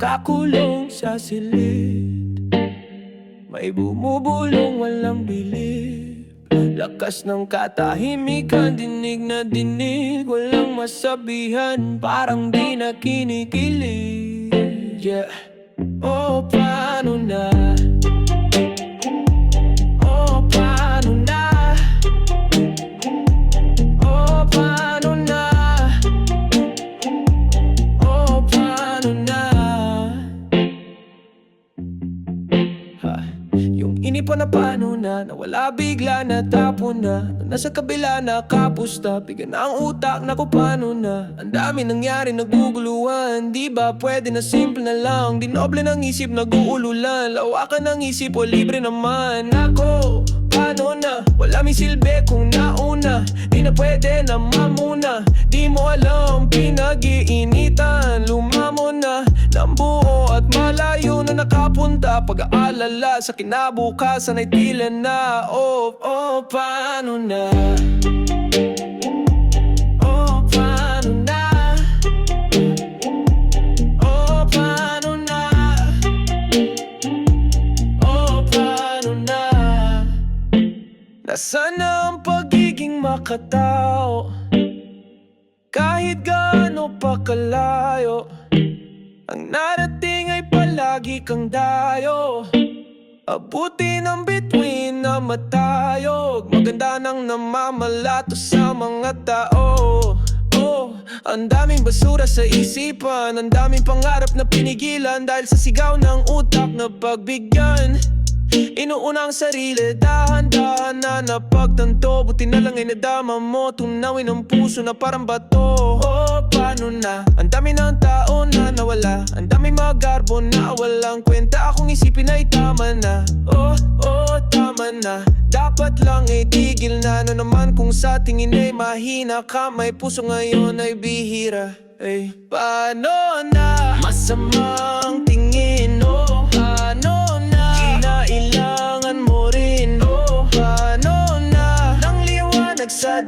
nakakulong sa silid. May bumubulong walang bilib. Lakas ng katahimikan, dinig na dinig. Walang masabihan, parang di na Yeah. Oh, yung inipo na paano na Nawala bigla na tapo na. Nasa kabila na kapusta Bigan na ang utak na paano na? Ang dami nangyari naguguluhan Di ba? Pwede na simple na lang. Dinoble ng isip nag-uululan. Lawakan ng isip o libre naman. Ako, paano na? Wala may silbi kung nauna. Di na pwede na mamuna. Di mo alam pinag-iinitan. Lumamo na ng na nakapunta Pag-aalala sa kinabukasan ay tila na Oh, oh, paano na? Oh, paano na? Oh, paano na? Na? Nasaan na ang pagiging makatao? Kahit gaano pa kalayo Ang narating ay palagi kang dayo. Abuti ng bituin na matayog Maganda nang namamalato sa mga tao. Oh, ang daming basura sa isipan. Ang daming pangarap na pinigilan Dahil sa sigaw ng utak na pagbigyan. Inuuna ang sarili, dahan-dahan na napagtanto. Buti na lang ay nadama mo, tunawin ang puso na parang bato. Oh, Takbo na walang kwenta. Kung isipin ay tama na. Oh, oh, tama na. Dapat lang ay tigil na. Ano naman kung sa tingin ay mahina ka? May puso ngayon ay bihira. Ay, paano na? Masamang tingin Oh, paano na? Kinailangan mo rin Oh, paano na? Nang liwanag sa